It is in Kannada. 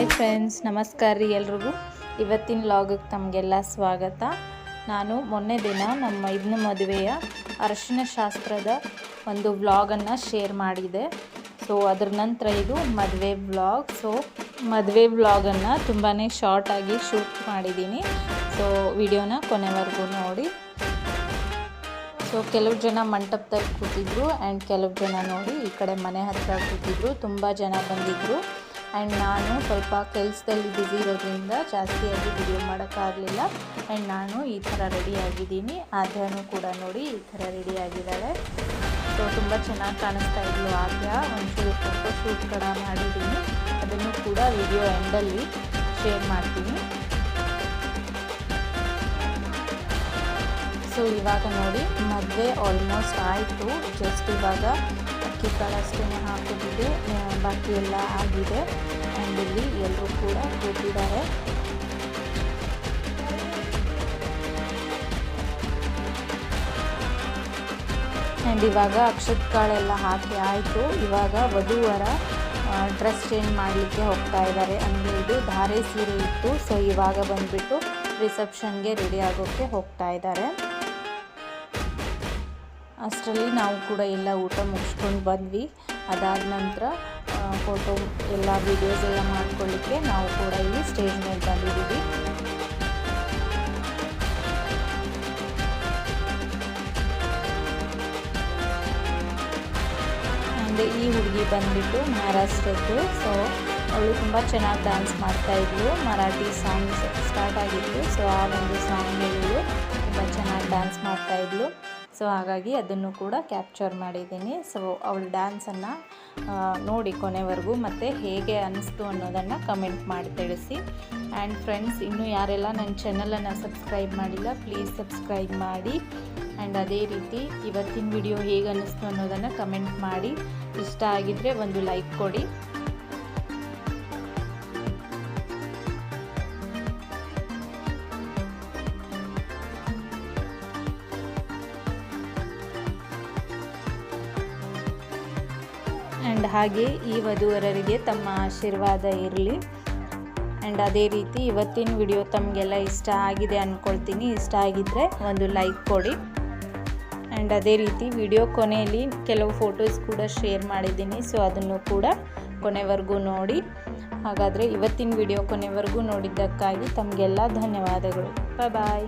ಹಾಯ್ ಫ್ರೆಂಡ್ಸ್, ನಮಸ್ಕಾರ ರೀ ಎಲ್ರಿಗೂ. ಇವತ್ತಿನ ಲಾಗಕ್ಕೆ ತಮಗೆಲ್ಲ ಸ್ವಾಗತ. ನಾನು ಮೊನ್ನೆ ದಿನ ನಮ್ಮ ಇದನ್ನ ಮದುವೆಯ ಅರಶಿನ ಶಾಸ್ತ್ರದ ಒಂದು ವ್ಲಾಗನ್ನು ಶೇರ್ ಮಾಡಿದೆ. ಸೊ ಅದರ ನಂತರ ಇದು ಮದುವೆ ವ್ಲಾಗ್ ಸೊ ಮದುವೆ ವ್ಲಾಗನ್ನು ತುಂಬಾ ಶಾರ್ಟಾಗಿ ಶೂಟ್ ಮಾಡಿದ್ದೀನಿ ಸೊ ವಿಡಿಯೋನ ಕೊನೆವರೆಗೂ ನೋಡಿ. ಸೊ ಕೆಲವು ಜನ ಮಂಟಪದಲ್ಲಿ ಕೂತಿದ್ರು ಆ್ಯಂಡ್ ಕೆಲವು ಜನ ನೋಡಿ ಈ ಕಡೆ ಮನೆ ಹತ್ತಿರ ಕೂತಿದ್ರು. ತುಂಬ ಜನ ಬಂದಿದ್ದರು ಆ್ಯಂಡ್ ನಾನು ಸ್ವಲ್ಪ ಕೆಲಸದಲ್ಲಿ ಬ್ಯುಸಿ ಇರೋದ್ರಿಂದ ಜಾಸ್ತಿಯಾಗಿ ವಿಡಿಯೋ ಮಾಡೋಕ್ಕಾಗಲಿಲ್ಲ. ಆ್ಯಂಡ್ ನಾನು ಈ ಥರ ರೆಡಿ ಆಗಿದ್ದೀನಿ. ಆದ್ಯಾನು ಕೂಡ ನೋಡಿ ಈ ಥರ ರೆಡಿ ಆಗಿದ್ದಾಳೆ. ಸೊ ತುಂಬ ಚೆನ್ನಾಗಿ ಕಾಣಿಸ್ತಾ ಇದ್ಲು ಆದ್ಯ. ಒಂಚೂರು ಫೋಟೋ ಶೂಟ್ ಕೂಡ ಮಾಡಿದ್ದೀನಿ. ಅದನ್ನು ಕೂಡ ವಿಡಿಯೋ ಎಂಡಲ್ಲಿ ಶೇರ್ ಮಾಡ್ತೀನಿ. ಸೊ ಇವಾಗ ನೋಡಿ ಮದುವೆ ಆಲ್ಮೋಸ್ಟ್ ಆಯಿತು. ಜಸ್ಟ್ ಇವಾಗ ಅಕ್ಕಿ ಕಾಳಷ್ಟೇ ಹಾಕೋದಿದೆ ಬಾಕಿ ಎಲ್ಲ ಆಗಿದೆ. ಆ್ಯಂಡ್ ಇಲ್ಲಿ ಎಲ್ಲರೂ ಕೂಡ ಕೂತಿದ್ದಾರೆ. ಆ್ಯಂಡ್ ಇವಾಗ ಅಕ್ಷತ್ ಕಾಳೆಲ್ಲ ಹಾಕಿ ಆಯಿತು. ಇವಾಗ ವಧುವರ ಡ್ರೆಸ್ ಚೇಂಜ್ ಮಾಡಲಿಕ್ಕೆ ಹೋಗ್ತಾ ಇದ್ದಾರೆ ಅಂದರೆ ಇದು ಧಾರೆ ಸೀರೆ ಇತ್ತು. ಸೊ ಇವಾಗ ಬಂದುಬಿಟ್ಟು ರಿಸೆಪ್ಷನ್ಗೆ ರೆಡಿ ಆಗೋಕ್ಕೆ ಹೋಗ್ತಾ ಇದ್ದಾರೆ. ಅಷ್ಟರಲ್ಲಿ ನಾವು ಕೂಡ ಎಲ್ಲ ಊಟ ಮುಗಿಸ್ಕೊಂಡು ಬಂದ್ವಿ. ಅದಾದ ನಂತರ ಫೋಟೋ ಎಲ್ಲ ವೀಡಿಯೋಸ್ ಎಲ್ಲ ಮಾಡ್ಕೊಳ್ಳಿಕ್ಕೆ ನಾವು ಕೂಡ ಇಲ್ಲಿ ಸ್ಟೇಜ್ ಮೇಲೆ ಬಂದಿದ್ದೀವಿ. ಅಂದರೆ ಈ ಹುಡುಗಿ ಬಂದ್ಬಿಟ್ಟು ಮಹಾರಾಷ್ಟ್ರದ್ದು ಸೊ ಅವಳು ತುಂಬ ಚೆನ್ನಾಗಿ ಡ್ಯಾನ್ಸ್ ಮಾಡ್ತಾಯಿದ್ಲು ಮರಾಠಿ ಸಾಂಗ್ಸ್ ಸ್ಟಾರ್ಟ್ ಆಗಿತ್ತು. ಸೊ ಆ ಒಂದು ಸಾಂಗ್ ಇವಳು ತುಂಬ ಚೆನ್ನಾಗಿ ಡ್ಯಾನ್ಸ್ ಮಾಡ್ತಾಯಿದ್ಲು ಸೊ ಹಾಗಾಗಿ ಅದನ್ನು ಕೂಡ ಕ್ಯಾಪ್ಚರ್ ಮಾಡಿದ್ದೀನಿ. ಸೊ ಅವಳ ಡ್ಯಾನ್ಸನ್ನು ನೋಡಿ ಕೊನೆವರೆಗೂ ಮತ್ತು ಹೇಗೆ ಅನ್ನಿಸ್ತು ಅನ್ನೋದನ್ನು ಕಮೆಂಟ್ ಮಾಡಿ ತಿಳಿಸಿ. ಆ್ಯಂಡ್ ಫ್ರೆಂಡ್ಸ್ ಇನ್ನೂ ಯಾರೆಲ್ಲ ನನ್ನ ಚಾನಲನ್ನು ಸಬ್ಸ್ಕ್ರೈಬ್ ಮಾಡಿಲ್ಲ ಪ್ಲೀಸ್ ಸಬ್ಸ್ಕ್ರೈಬ್ ಮಾಡಿ. ಆ್ಯಂಡ್ ಅದೇ ರೀತಿ ಇವತ್ತಿನ ವಿಡಿಯೋ ಹೇಗೆ ಅನ್ನಿಸ್ತು ಅನ್ನೋದನ್ನು ಕಮೆಂಟ್ ಮಾಡಿ. ಇಷ್ಟ ಆಗಿದ್ದರೆ ಒಂದು ಲೈಕ್ ಕೊಡಿ. ಆ್ಯಂಡ್ ಹಾಗೆ ಈ ವಧುವರರಿಗೆ ತಮ್ಮ ಆಶೀರ್ವಾದ ಇರಲಿ. ಆ್ಯಂಡ್ ಅದೇ ರೀತಿ ಇವತ್ತಿನ ವಿಡಿಯೋ ತಮಗೆಲ್ಲ ಇಷ್ಟ ಆಗಿದೆ ಅಂದ್ಕೊಳ್ತೀನಿ ಇಷ್ಟ ಆಗಿದ್ದರೆ ಒಂದು ಲೈಕ್ ಕೊಡಿ. ಆ್ಯಂಡ್ ಅದೇ ರೀತಿ ವಿಡಿಯೋ ಕೊನೆಯಲ್ಲಿ ಕೆಲವು ಫೋಟೋಸ್ ಕೂಡ ಶೇರ್ ಮಾಡಿದ್ದೀನಿ. ಸೊ ಅದನ್ನು ಕೂಡ ಕೊನೆವರೆಗೂ ನೋಡಿ. ಹಾಗಾದರೆ ಇವತ್ತಿನ ವಿಡಿಯೋ ಕೊನೆವರೆಗೂ ನೋಡಿದ್ದಕ್ಕಾಗಿ ತಮಗೆಲ್ಲ ಧನ್ಯವಾದಗಳು. ಬಾಯ್